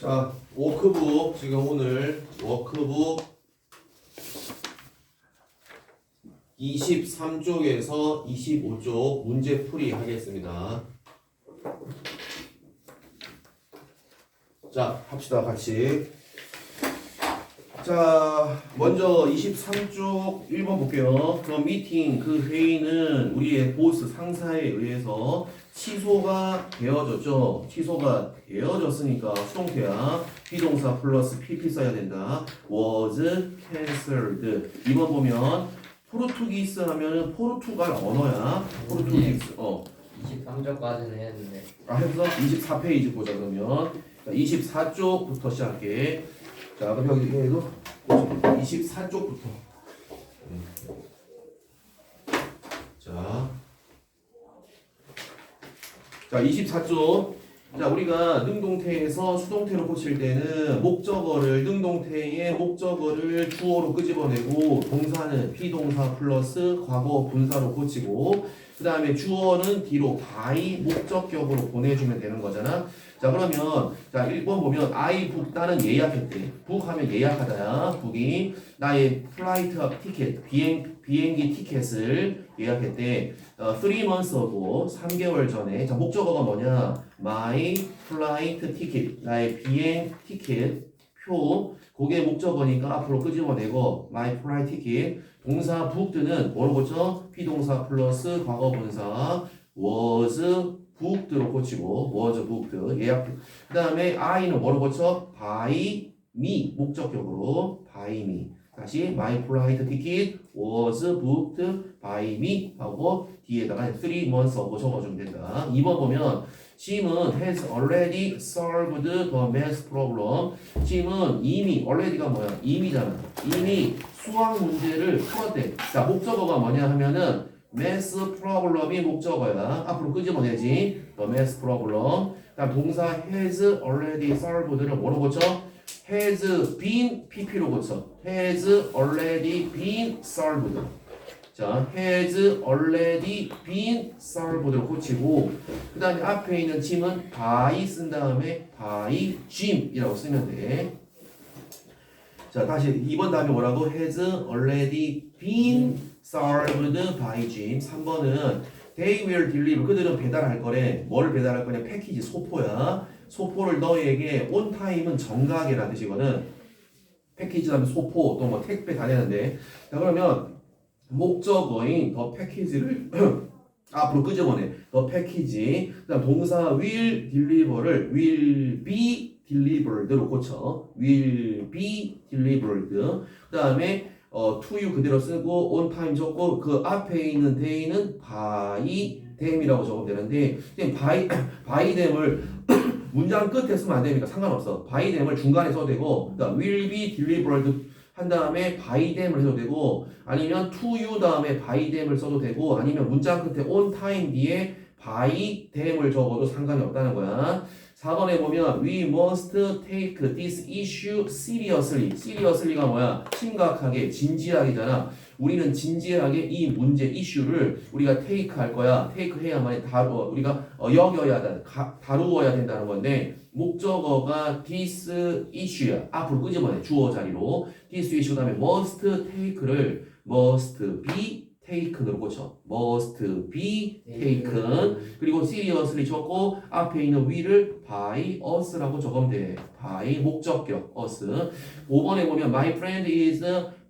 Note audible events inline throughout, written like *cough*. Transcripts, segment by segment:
자, 워크북 지금 오늘 워크북 23쪽에서 25쪽 문제 풀이 하겠습니다. 자, 합시다 같이. 자, 먼저 23쪽 1번 볼게요. 그 미팅, 그 회의는 우리의 보스 상사에 의해서 취소가 되어졌죠. 취소가 되어졌으니까 수동태야. 비동사 플러스 pp 써야 된다. was cancelled. 이번 보면 포르투기스 하면은 포르투갈 언어야. 포르투기스. 어. 23점까지는 했는데 아, 해서 24페이지 보자 그러면. 자, 24쪽부터 시작해. 자, 그럼 여기 얘도 24쪽부터. 자. 자, 24쪽. 자, 우리가 능동태에서 수동태로 고칠 때는 목적어를 능동태의 목적어를 주어로 끄집어내고 동사는 비동사 플러스 과거 분사로 고치고 그 다음에 주어는 뒤로 by 목적격으로 보내주면 되는 거잖아. 자 그러면 자 1번 보면 I 북 나는 예약했대. 북 하면 예약하다야. 북이 나의 플라이트 티켓 비행 비행기 티켓을 예약했대. 어, 3 months ago 3개월 전에 자 목적어가 뭐냐? My flight ticket 나의 비행 티켓 표 그게 목적어니까 앞으로 끄집어내고 my flight ticket 동사 booked는 뭐로 고쳐? 비동사 플러스 과거 분사 was booked로 고치고 was booked 예약 그 다음에 I는 뭐로 고쳐? by me 목적격으로 by me 다시 my flight ticket was booked by me 하고 뒤에다가 3 months ago 적어주면 된다 2번 보면 Jim은 has already solved the math problem Jim은 이미 already가 뭐야? 이미잖아 이미 수학 문제를 풀었대 자 목적어가 뭐냐 하면은 math problem이 목적어야 앞으로 끄집어내지 the math problem 그다음 동사 has already solved를 뭐로 고쳐? has been pp로 고쳐 has already been solved 자 has already been solved로 고치고 그 다음에 앞에 있는 짐은 by 쓴 다음에 by Jim이라고 쓰면 돼. 자 다시 2번 다음에 뭐라고? has already been served by Jim. 3번은 they will deliver. 그들은 배달할 거래. 뭘 배달할 거냐? 패키지 소포야. 소포를 너에게 on time은 정각이라는 뜻이거든. 패키지 다음에 소포 또 뭐 택배 다 되는데. 자 그러면 목적어인 더 패키지를 *clears throat* 앞으로 끄집어내. 더 패키지. 그다음 동사 will deliver를 will be delivered로 고쳐. will be delivered. 그다음에 어, to you 그대로 쓰고 on time 적고 그 앞에 있는 day는 by them이라고 적으면 되는데 그냥 by *coughs* by them을 *coughs* 문장 끝에 쓰면 안 되니까 상관없어. by them을 중간에 써도 되고 그다음 will be delivered 한 다음에 by them을 해도 되고 아니면 to you 다음에 by them을 써도 되고 아니면 문장 끝에 on time 뒤에 by them을 적어도 상관이 없다는 거야. 4번에 보면 we must take this issue seriously. seriously가 뭐야? 심각하게, 진지하게잖아. 우리는 진지하게 이 문제 이슈를 우리가 take 할 거야. take 해야만 다루 우리가 어, 여겨야 다, 가, 다루어야 된다는 건데 목적어가 this issue야. 앞으로 끄집어내 주어 자리로 this issue 다음에 must take를 must be taken으로 고쳐. must be taken. 그리고 seriously 적고 앞에 있는 we를 by us라고 적으면 돼. by 목적격 us. 5번에 보면 my friend is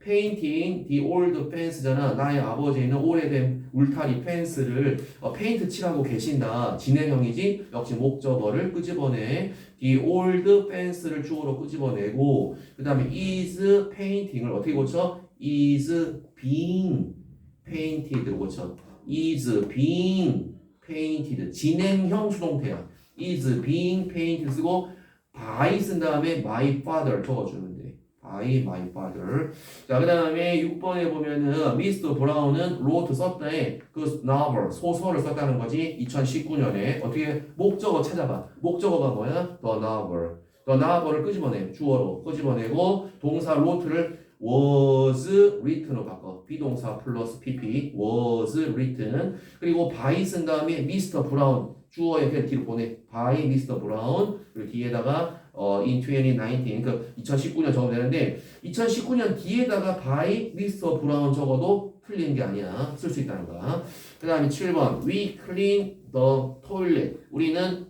painting the old fence잖아. 나의 아버지는 오래된 울타리 펜스를 어, 페인트 칠하고 계신다. 진행형이지. 역시 목적어를 끄집어내. the old fence를 주어로 끄집어내고 그 다음에 is painting을 어떻게 고쳐? is being painted로 고쳐. is being painted 진행형 수동태야. is being painted 쓰고 by 쓴 다음에 my father 적어주면 돼. by my father. 자, 그 다음에 6번에 보면은 미스터 브라운은 wrote 썼다에 그 novel 소설을 썼다는 거지. 2019년에 어떻게 목적어 찾아봐. 목적어가 뭐야? the novel. the novel을 끄집어내. 주어로 끄집어내고 동사 wrote를 was written으로 바꿔. 비동사 플러스 pp was written. 그리고 by 쓴 다음에 미스터 브라운 주어의 펜 뒤로 보내. by Mr. Brown. 그리고 뒤에다가 어, in 2019. 그러니까 2019년 적으면 되는데 2019년 뒤에다가 by Mr. Brown 적어도 틀리는 게 아니야. 쓸 수 있다는 거야. 그 다음에 7번. We clean the toilet. 우리는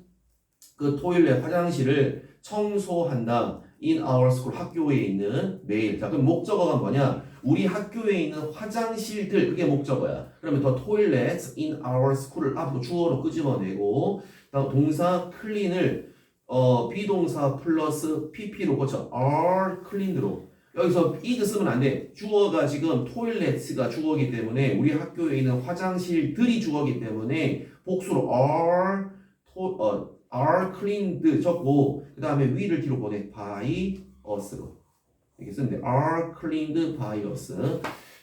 그 토일렛 화장실을 청소한다. In our school 학교에 있는 매일. 자, 그럼 목적어가 뭐냐? 우리 학교에 있는 화장실들 그게 목적어야. 그러면 더 toilets in our school을 앞으로 주어로 끄집어내고 다음 동사 clean을 어 비동사 플러스 pp로 고쳐 are cleaned로 여기서 is 쓰면 안 돼. 주어가 지금 toilets가 주어기 때문에 우리 학교에 있는 화장실들이 주어기 때문에 복수로 are to, 어, are cleaned 적고 그 다음에 위를 뒤로 보내 by us로 이렇게 돼. are cleaned by us.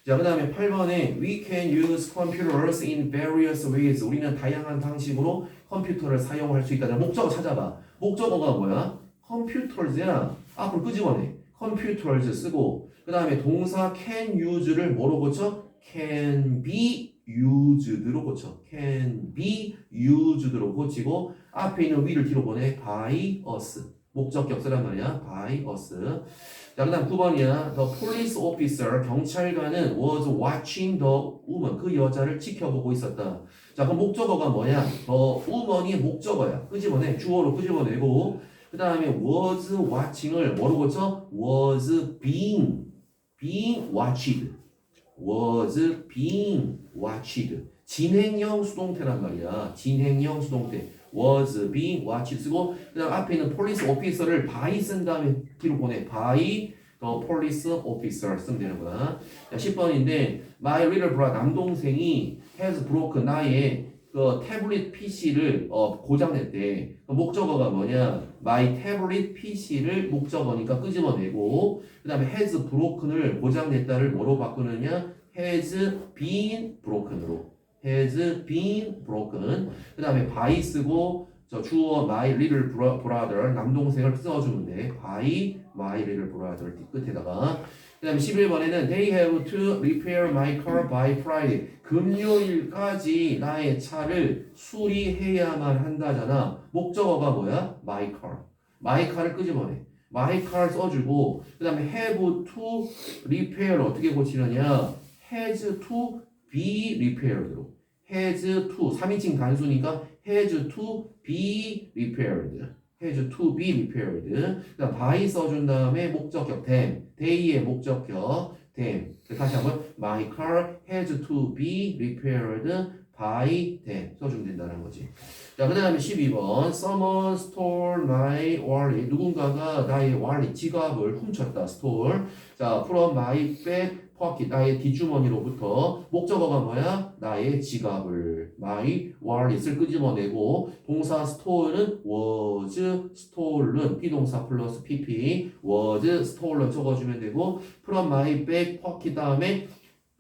자, 그 다음에 8번에 we can use computers in various ways. 우리는 다양한 방식으로 컴퓨터를 사용할 수 있다. 자, 목적어 찾아봐. 목적어가 뭐야? computers야. 앞으로 끄집어내. computers 쓰고 그 다음에 동사 can use를 뭐로 고쳐? can be used로 고쳐. can be used로 고치고 앞에 있는 위를 뒤로 보내. by us. 목적격 쓰란 말이야. by us. 자, 그 다음 9번이야. The police officer, 경찰관은 was watching the woman, 그 여자를 지켜보고 있었다. 자, 그럼 목적어가 뭐야? The woman이 목적어야. 끄집어내. 주어로 끄집어내고, 그 다음에 was watching을 뭐로 고쳐? was being, being watched. Was being watched. 진행형 수동태란 말이야. 진행형 수동태. was being watched 쓰고 그 다음 앞에 있는 police officer를 by 쓴 다음에 뒤로 보내. by the police officer 쓰면 되는 거야. 자, 10번인데 my little brother 남동생이 has broken 나의 그 태블릿 PC를 어, 고장냈대. 그 목적어가 뭐냐? my tablet PC를 목적어니까 끄집어내고 그 다음에 has broken을 고장냈다를 뭐로 바꾸느냐? has been broken으로 has been broken 그 다음에 by 쓰고 저 주어 my little bro- brother 남동생을 써주면 돼 by my little brother 뒤 끝에다가 그 다음에 11번에는 they have to repair my car by Friday 금요일까지 나의 차를 수리해야만 한다잖아 목적어가 뭐야? my car my car을 끄집어내 my car 써주고 그 다음에 have to repair 어떻게 고치느냐 has to be repaired로 has to 3인칭 단수니까 has to be repaired has to be repaired 그다음 by 써준 다음에 목적격 them they의 목적격 them 다시 한번 my car has to be repaired by them 써주면 된다는 거지 자, 그 다음에 12번 Someone stole my wallet 누군가가 나의 wallet 지갑을 훔쳤다 stole 자 from my back pocket 나의 뒷주머니로부터 목적어가 뭐야? 나의 지갑을 my wallet을 끄집어내고 동사 stole는 was stolen 비동사 플러스 pp was stolen 적어주면 되고 from my back pocket 다음에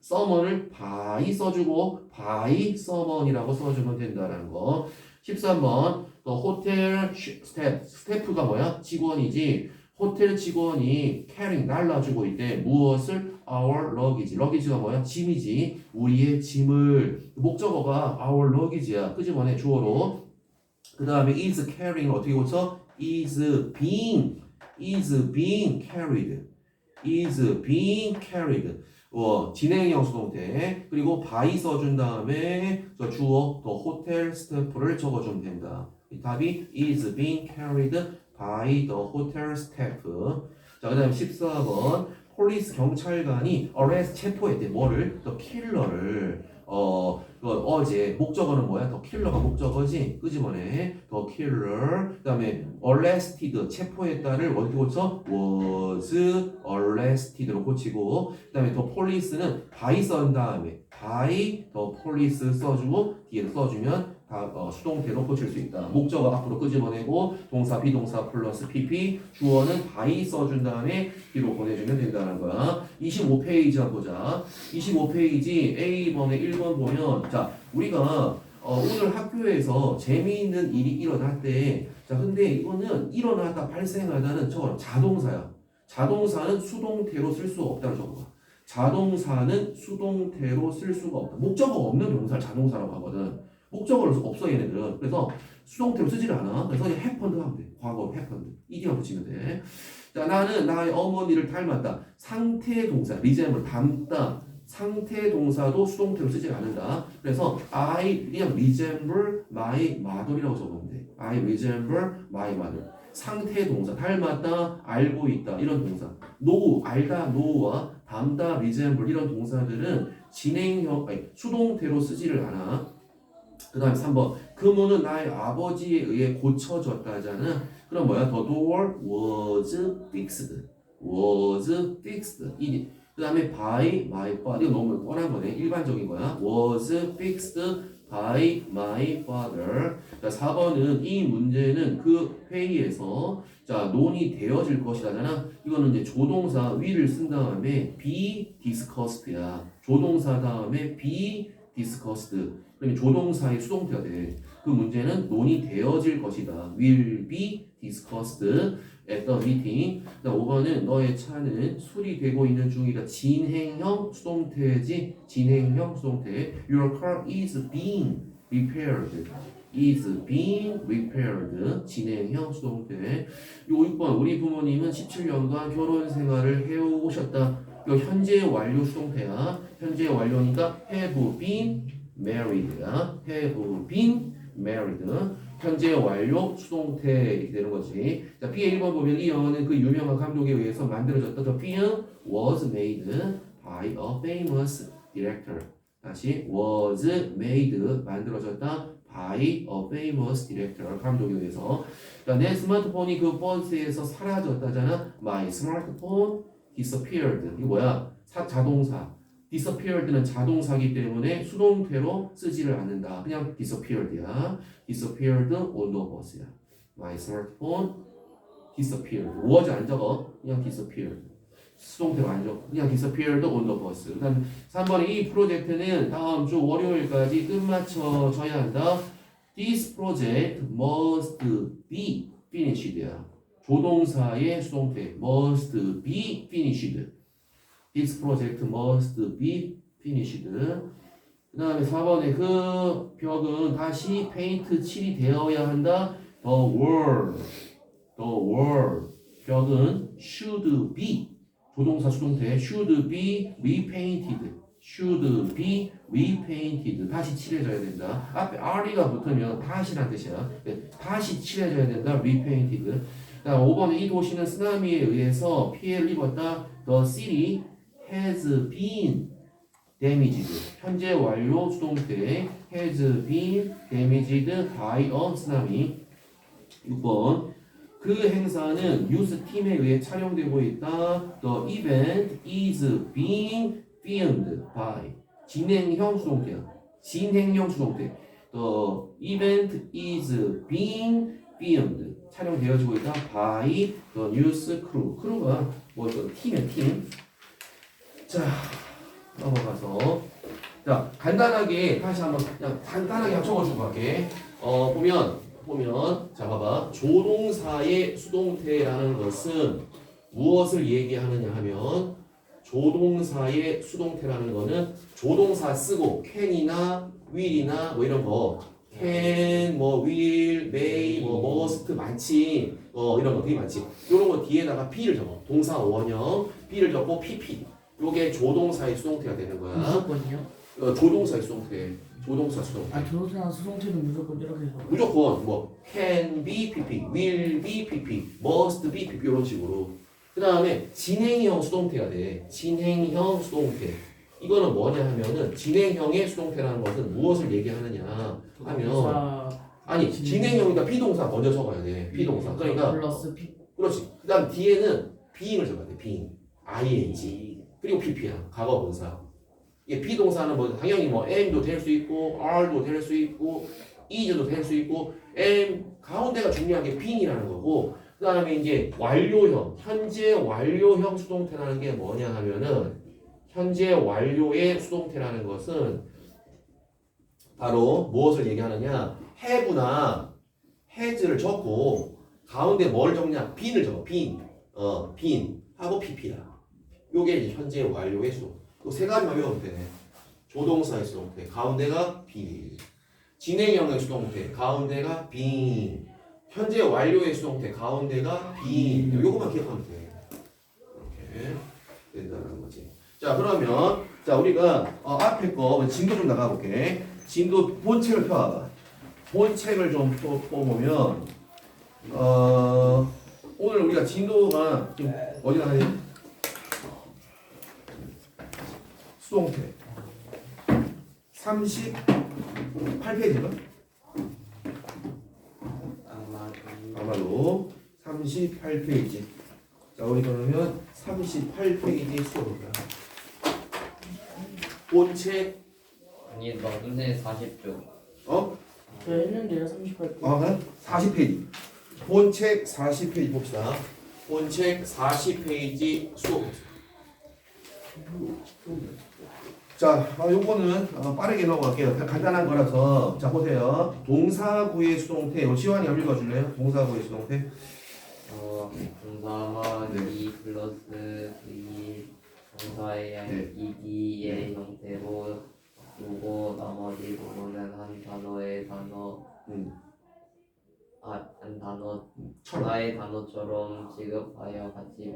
someone을 by 써주고 by someone이라고 써주면 된다는 거. 13번 또 호텔 스텝 스태프가 뭐야? 직원이지. 호텔 직원이 캐링 날라주고 있대. 무엇을 our luggage luggage가 뭐야? 짐이지 우리의 짐을 목적어가 our luggage야 끄집어내 주어로 그 다음에 is carrying 어떻게 고쳐? is being is being carried is being carried 어, 진행형 수동태 그리고 by 써준 다음에 저 주어 더 호텔 스태프를 적어주면 된다 이 답이 is being carried by the hotel staff 자, 그 다음에 14번 폴리스 경찰관이 arrest 체포했대 뭐를? the killer를 어, 그 어제 목적어는 뭐야? 더 킬러가 목적어지 끄집어내 더 킬러 그 다음에 arrested 체포했다를 어떻게 고쳐? was arrested로 고치고 그 다음에 더 police는 by 쓴 다음에 by 더 police 써주고 뒤에 써주면 다 어, 수동태로 고칠 수 있다. 목적어 앞으로 끄집어내고 동사 비동사 플러스 pp 주어는 by 써준 다음에 뒤로 보내주면 된다는 거야. 25페이지 한번 보자. 25페이지 A번에 1번 보면 자 우리가 어, 오늘 학교에서 재미있는 일이 일어날 때 자 근데 이거는 일어나다 발생하다는 저거 자동사야. 자동사는 수동태로 쓸 수 없다는 저거 자동사는 수동태로 쓸 수가 없다. 목적어가 없는 동사를 자동사라고 하거든 목적어를 없어 얘네들은 그래서 수동태로 쓰지를 않아. 그래서 그냥 happened 하면 돼. 과거 happened. 이디만 붙이면 돼. 자, 나는 나의 어머니를 닮았다. 상태 동사, resemble, 닮다. 상태 동사도 수동태로 쓰지 않는다. 그래서 I 그냥 resemble my mother이라고 적으면 돼. I resemble my mother. 상태 동사, 닮았다, 알고 있다 이런 동사. know, 알다, know와 닮다, resemble 이런 동사들은 진행형, 아니, 수동태로 쓰지를 않아. 그 다음에 3번. 그 문은 나의 아버지에 의해 고쳐졌다잖아. 그럼 뭐야? The door was fixed. was fixed. 이, 그 다음에 by my father. 이거 너무 뻔한 거네. 일반적인 거야. was fixed by my father. 자, 4번은 이 문제는 그 회의에서 자, 논의되어질 것이라잖아. 이거는 이제 조동사 위를 쓴 다음에 be discussed야. 조동사 다음에 be discussed. 그러면 조동사의 수동태가 돼. 그 문제는 논의되어질 것이다. will be discussed at the meeting. 자, 5번은 너의 차는 수리되고 있는 중이다. 진행형 수동태지. 진행형 수동태. Your car is being repaired. is being repaired. 진행형 수동태. 요 6번 우리 부모님은 17년간 결혼 생활을 해오셨다. 이거 현재 완료 수동태야. 현재 완료니까 have been married야. have been married. 현재 완료 수동태 되는 거지. 자, B의 1번 보면 이 영화는 그 유명한 감독에 의해서 만들어졌다. The film was made by a famous director. 다시 was made 만들어졌다 by a famous director 감독에 의해서. 자, 내 스마트폰이 그 버스에서 사라졌다잖아. My smartphone disappeared. 이거 뭐야? 사, 자동사. Disappeared는 자동사기 때문에 수동태로 쓰지를 않는다. 그냥 disappeared야. disappeared on the bus야. My smartphone disappeared. was 안 적어. 그냥 disappeared. 수동태로 안 적어. 그냥 disappeared on the bus. 그다음 3번에 이 프로젝트는 다음 주 월요일까지 끝마쳐져야 한다. This project must be finished야. 조동사의 수동태 must be finished. This project must be finished. 그 다음에 4번에 그 벽은 다시 페인트 칠이 되어야 한다. The wall. The wall. 벽은 should be. 조동사 수동태 should be repainted. should be repainted. 다시 칠해져야 된다. 앞에 re가 붙으면 다시란 뜻이야. 네, 다시 칠해져야 된다. repainted. 자, 5번에 이 도시는 쓰나미에 의해서 피해를 입었다. The city has been damaged. 현재 완료 수동태 has been damaged by a tsunami. 6번 그 행사는 뉴스 팀에 의해 촬영되고 있다. The event is being filmed by 진행형 수동태야. 진행형 수동태. The event is being filmed. 촬영되어지고 있다. by the news crew. 크루가 뭐 이거 팀이야 팀. 자 넘어가서. 자 간단하게 다시 한번 그냥 간단하게 적어주고 갈게. 어 보면 보면 자 봐봐. 조동사의 수동태라는 것은 무엇을 얘기하느냐 하면 조동사의 수동태라는 거는 조동사 쓰고 can이나 will이나 뭐 이런 거. can, 뭐 will, may, 뭐 must 많지 어 이런 거 되게 많지. 이런 거 뒤에다가 B를 적어. 동사 원형 B를 적고 PP 요게 조동사의 수동태가 되는 거야. 무조건요? 어, 조동사의 수동태. 조동사 수동태. 아 조동사 수동태는 무조건 이렇게 해서. 무조건 뭐 can be pp, will be pp, must be pp 이런 식으로. 그 다음에 진행형 수동태가 돼. 진행형 수동태. 이거는 뭐냐 하면은 진행형의 수동태라는 것은 무엇을 얘기하느냐 하면 동사 아니 진행- 진행형이니까 비동사 먼저 적어야 돼. 비동사. 그러니까 플러스 P 그렇지. 그 다음 뒤에는 being을 적어야 돼. being. ing 그리고 pp야. 과거 분사. 이게 비동사는 뭐 당연히 뭐 am도 될 수 있고 are도 될 수 있고 is도 될 수 있고 am 가운데가 중요한 게 being이라는 거고 그 다음에 이제 완료형 현재 완료형 수동태라는 게 뭐냐 하면은 현재 완료의 수동태라는 것은 바로 무엇을 얘기하느냐? have나 has를 적고 가운데 뭘 적냐? being을 적어. 어 being 하고 pp야 요게 이제 현재 완료의 수동. 그세 가지만 외우면 되네. 조동사의 수동태. 가운데가 be. 진행형의 수동태 가운데가 been 현재 완료의 수동태 가운데가 been 요거만 기억하면 돼. 이렇게 된다는 거지. 자 그러면 자 우리가 어, 앞에 거 진도 좀 나가볼게. 진도 본책을 펴봐봐. 본책을 좀 펴- 펴보면 어 오늘 우리가 진도가 어디 나가니 수동태 38페이지인가? 아마 아마도 38페이지. 자, 우리 그러면 38페이지 수업입니다. 본책, 아니 너 선생님 40조 어? 저 했는데요 38분 아, 40페이지. 본책 40페이지 봅시다. 본책 40페이지 수업. 자, 아, 요거는 어, 빠르게 넘어갈게요. 그냥 간단한 거라서. 자, 보세요. 동사구의 수동태. 시환이 한번 읽어줄래요? 동사구의 수동태. 어 네. 2 플러스 V 동사의 네. 이기의 형태로 두고 나머지 부분은 한 단어의 단어 음, 아한 단어 처럼. 하나의 단어처럼 취급하여 같이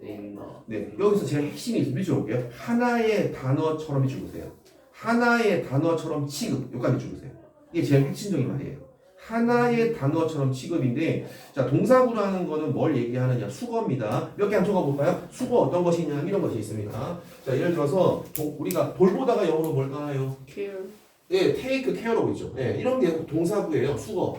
쓰인다. 네, 여기서 제일 핵심이 있어. 밑줄 볼게요. 하나의 단어처럼 읽어보세요. 하나의 단어처럼 취급. 여기까지 읽어보세요. 이게 제일 핵심적인 말이에요. 하나의 단어처럼 취급인데, 자, 동사구라는 거는 뭘 얘기하느냐? 수거입니다. 몇 개 한번 적어볼까요? 수거 어떤 것이 있냐? 이런 것이 있습니다. 자, 예를 들어서, 도- 우리가 돌보다가 영어로 뭘까요? care 예, take care of 있죠. 예, 이런 게 동사구예요. 수거.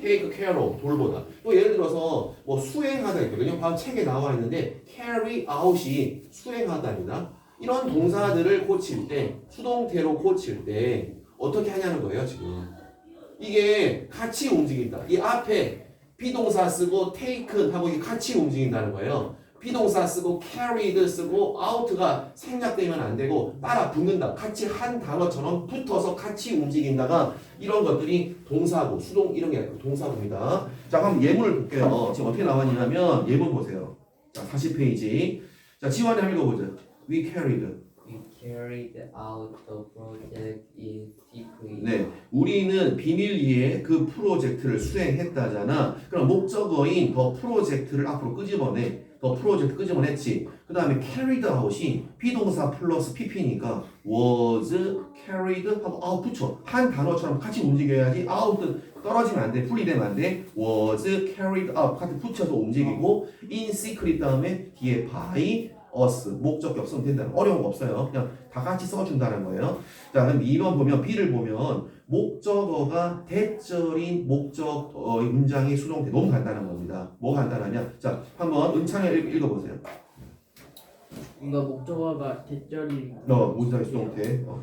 Take care of, 돌보다. 또 예를 들어서 뭐 수행하다 있거든요. 방금 책에 나와 있는데 carry out이 수행하다입니다. 이런 동사들을 고칠 때, 수동태로 고칠 때 어떻게 하냐는 거예요, 지금. 이게 같이 움직인다. 이 앞에 비동사 쓰고 take 하고 이게 같이 움직인다는 거예요. 비동사 쓰고 carried 쓰고 out가 생략되면 안 되고 따라 붙는다. 같이 한 단어처럼 붙어서 같이 움직인다가 이런 것들이 동사고 수동 이런 게 동사고입니다. 자, 그럼 예문을 볼게요. 지금 어떻게 나왔냐면 예문 보세요. 자, 40페이지. 자, 지원이 한번 읽어보죠. We carried. We carried out the project in secret. 네, 우리는 비밀리에 그 프로젝트를 수행했다잖아. 그럼 목적어인 더 프로젝트를 앞으로 끄집어내. 더 프로젝트 끄집어냈지. 그 다음에 carried out이 비동사 플러스 pp니까 was carried 하고 out 붙여. 한 단어처럼 같이 움직여야지 out은 떨어지면 안 돼. 분리되면 안 돼. was carried out 같이 붙여서 움직이고 in secret 다음에 뒤에 by us 목적이 없으면 된다는 어려운 거 없어요. 그냥 다 같이 써준다는 거예요. 자, 그럼 2번 보면 B를 보면 목적어가 대절인 목적 어, 문장의 수동태 너무 간단한 겁니다. 뭐 간단하냐? 자, 한번 읽- 읽어보세요. 이거 목적어가 대절이 너 문장의 수동태. 어.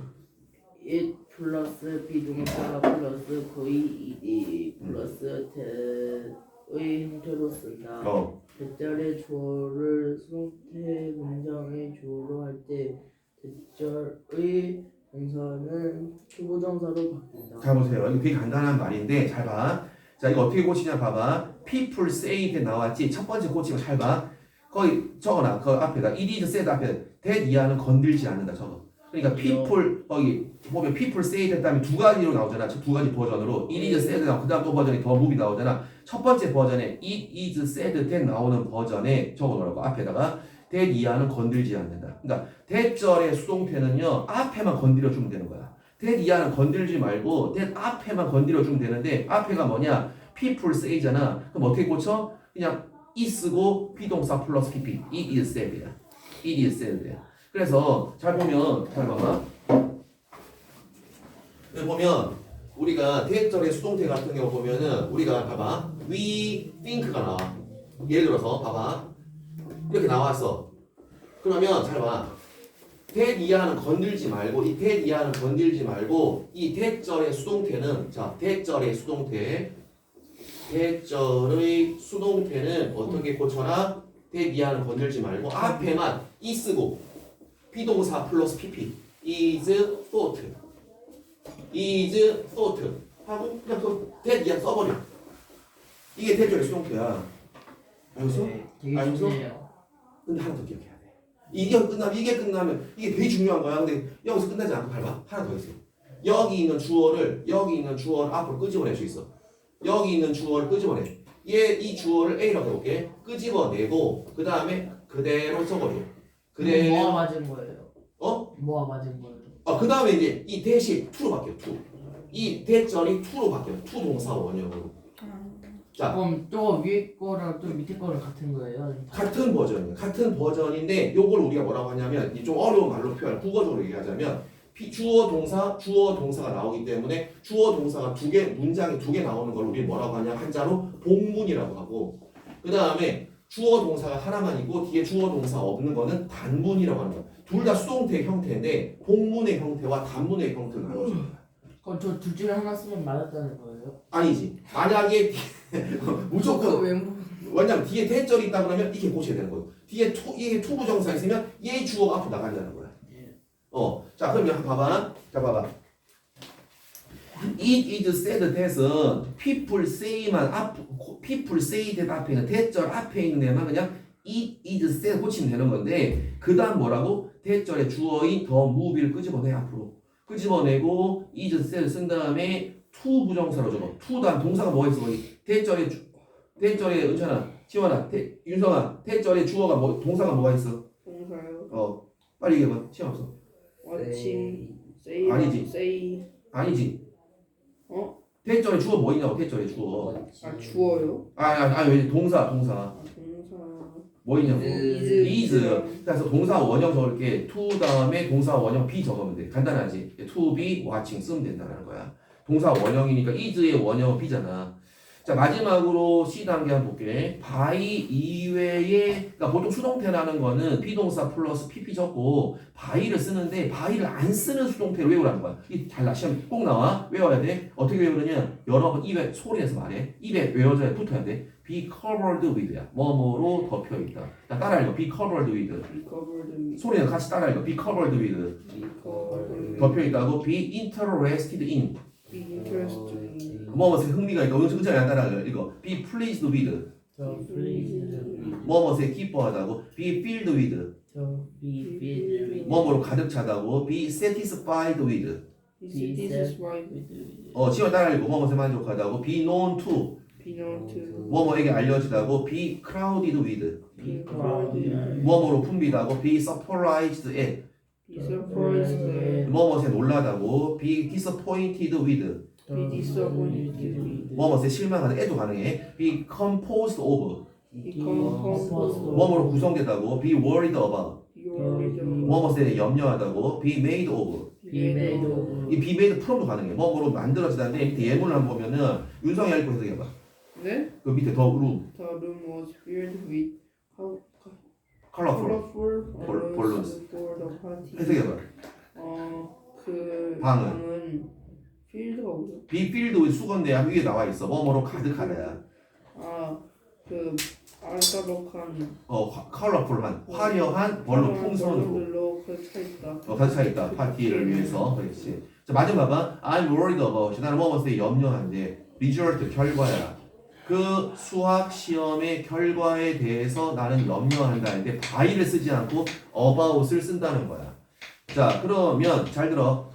it 플러스 비동사 플러스 거의 ed 플러스 대의 형태로 쓴다 어. 대절의 주어를 수동태 문장의 주어로 할 때 대절의 동사는 초보정사로 바뀐다 잘 보세요. 이거 되게 간단한 말인데 잘 봐. 자, 이거 어떻게 고치냐 봐봐. people say that 나왔지. 첫 번째 고치고 잘 봐. 거기 적어놔. 그 앞에다 it is said 앞에 that 이하는 건들지 않는다. 적어. 그러니까 people 거기 보면 people say that 다음에 두 가지로 나오잖아. 두 가지 버전으로 it is said 나오고 그다음 또 버전이 더 mov이 나오잖아. 첫 번째 버전에 it is said that 나오는 버전에 적어놓으라고 앞에다가 that 이하는 건들지 않는다. 그러니까 대절의 수동태는요 앞에만 건드려 주면 되는 거야. that 이하는 건들지 말고 that 앞에만 건드려 주면 되는데 앞에가 뭐냐? people say잖아. 그럼 어떻게 고쳐? 그냥 이 쓰고 비동사 플러스 pp. it is said야. it is said. 그래서 잘 보면 잘 봐봐. 여기 보면 우리가 대절의 수동태 같은 경우 보면은 우리가 봐봐 we think가 나와. 예를 들어서 봐봐 이렇게 나왔어. 그러면 잘 봐. that 이하는 건들지 말고 이 that 이하는 건들지 말고 이 대절의 수동태는 자 대절의 수동태 대절의 수동태는 어떻게 고쳐라? that 이하는 건들지 말고 앞에만 이 쓰고 비동사 플러스 pp is thought is thought 하고 그냥 그 that 이하 써버려 이게 대절의 수동태야 알겠어? 네, 알겠어? 근데 하나 더 기억해야 돼. 이게 끝나면 이게 끝나면 이게 되게 중요한 거야. 근데 여기서 끝나지 않고 밟아. 하나 더 있어. 여기 있는 주어를 여기 있는 주어를 앞으로 끄집어낼 수 있어. 여기 있는 주어를 끄집어내. 얘 이 주어를 A라고 해볼게. 끄집어내고 그 다음에 그대로 써버려. 그대로 맞은 거예요? 어? 뭐가 맞은 거예요? 아, 그 다음에 이제 이 대시 to로 바뀌어. to. 이 대절이 to로 바뀌어. to 동사 원형으로. 자. 그럼 또 위에 거랑 또 밑에 거랑 같은 거예요? 같은 버전이에요. 같은 버전인데 요걸 우리가 뭐라고 하냐면 이 좀 어려운 말로 표현, 국어적으로 얘기하자면 피- 주어 동사, 주어 동사가 나오기 때문에 주어 동사가 두 개, 문장이 두 개 나오는 걸 우리 뭐라고 하냐 한자로 복문이라고 하고 그 다음에 주어 동사가 하나만 있고 뒤에 주어 동사 없는 거는 단문이라고 하는 거야. 둘다 수동태 형태인데 복문의 형태와 단문의 형태가 나눠져. 그럼 저 둘 중에 하나 쓰면 맞았다는 거예요? 아니지. 만약에 *laughs* 무조건 왜 왜냐면 뒤에 대절이 있다 그러면 이렇게 고쳐야 되는 거예요. 뒤에 투, 이게 투부 정사 있으면 얘 주어가 앞으로 나간다는 거야. 예. 어, 자 그러면 봐봐, 자 봐봐. It is said that은 people say만 앞, people say that 앞에는 대절 앞에 있는 애만 그냥 it is said 고치면 되는 건데 그 다음 뭐라고? 대절의 주어인 더 move를 끄집어내 앞으로 끄집어내고 is said 쓴 다음에 to 부정사로 적어. 다음 동사가 뭐가 있어? 거기 대절의 주, 대절의 은찬아, 지원아, 대, 윤성아, 대절의 주어가 뭐 동사가 뭐가 있어? 동사요. 어, 빨리 얘기해봐. 시간 없어. watching, say, 아니지. say. 아니지. 어? 대절의 주어 뭐 있냐고 대절의 주어. 아 주어요? 아니 아니 아니 왜 동사 동사 아 동사. 뭐 있냐고. is. is. 그래서 동사 원형 적을 게 to 다음에 동사 원형 be 적으면 돼. 간단하지. to be watching 쓰면 된다는 거야. 동사 원형이니까 is의 원형은 be잖아. 자 마지막으로 C 단계 한번 볼게. by 이외에 그러니까 보통 수동태라는 거는 비동사 플러스 pp 적고 by를 쓰는데 by를 안 쓰는 수동태를 외우라는 거야. 이 달라 시험 꼭 나와 외워야 돼. 어떻게 외우느냐? 여러 번 입에 소리내서 말해. 입에 외워져야 붙어야 돼. be covered with야. 뭐뭐로 덮여 있다. 자 따라 읽어. be covered with. 소리는 같이 따라 읽어. be covered with. 덮여 있다고 be interested in. Be interested in. 뭐뭐에 흥미가 있다. 오늘 안 따라 읽어. be pleased with. 저 플레이즈 뭐뭐에 기뻐하다고 be filled with. 저 비비드 뭐뭐로 가득 차다고 be satisfied with. be satisfied. 어, 지원 따라 읽고 뭐뭐에 만족하다고 be known to. be known to. 뭐뭐에게 알려지다고 be crowded with. be crowded. 뭐뭐로 풍비다고 be surprised at. Be surprised. at, 뭐뭐에 놀라다고 be disappointed with. be disappointed. with, 뭐뭐에 실망하다 애도 가능해. be composed of. become composed. 뭐뭐로 구성되다고 be worried about. be worried. about, 뭐뭐에 염려하다고 be made of. be made of. 이 be made from도 가능해. 뭐뭐로 만들어지다는데 밑에 예문을 한번 보면은 윤성이 읽고 해석해봐. 네? 그 밑에 더 room, The room was filled with balloons for the party. 해석해봐. 어, 그 방은? 필드가 뭐죠? with 수건데 위에 나와 있어. 뭐뭐로 가득하다야. 아, 그 알까lok한 어, 화- colorful한, 화려한 벌로 풍선으로. 벌로 그차 있다. 어, 가득 차 있다. 파티를 위해서. 그렇지. 자, 마지막 봐봐. I'm worried about. 나는 뭐뭐에 염려한데. result, 결과야. 그 수학 시험의 결과에 대해서 나는 염려한다는데 by를 쓰지 않고 about을 쓴다는 거야. 자, 그러면 잘 들어.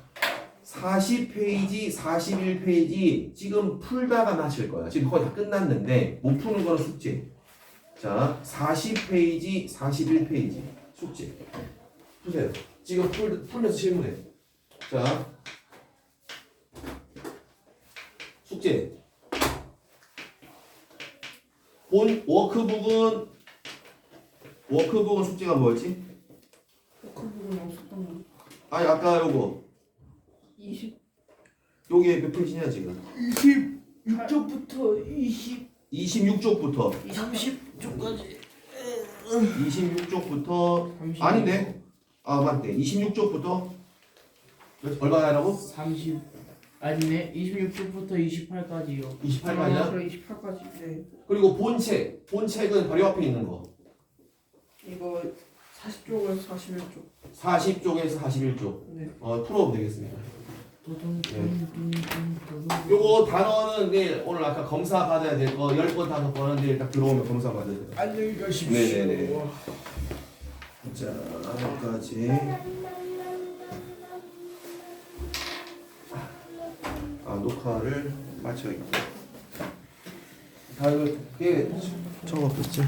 40페이지, 41페이지 지금 풀다가 마칠 거야. 지금 거의 다 끝났는데 못 푸는 거는 숙제. 자, 40페이지, 41페이지 숙제. 푸세요. 지금 풀, 풀면서 질문해. 자, 숙제. 본 워크북은 워크북은 숙제가 뭐였지? 그 부분 없었던 거. 아니 아까 요거 20 요게 몇 페이지냐 지금? 6쪽부터 20 26쪽부터 30쪽까지 26쪽부터 아닌데? 아 맞네 26쪽부터 얼마나 하라고? 30 아니네 26쪽부터 28까지요 28까지야? 그래 28까지. 네. 그리고 본책 본책은 바로 옆에 있는 거 이거 40쪽에서 41쪽. 40쪽에서 41쪽 네. 어 풀어보면 되겠습니다 도동동동동동 요거 단어는 내일 오늘 아까 검사 받아야 될 거 10번 다섯 번 하는데 딱 들어오면 검사 받아야 돼요 안녕히 가십시오 네네네. 자 여기까지 녹화를 마쳐 있고 다음에 그게 적었겠지.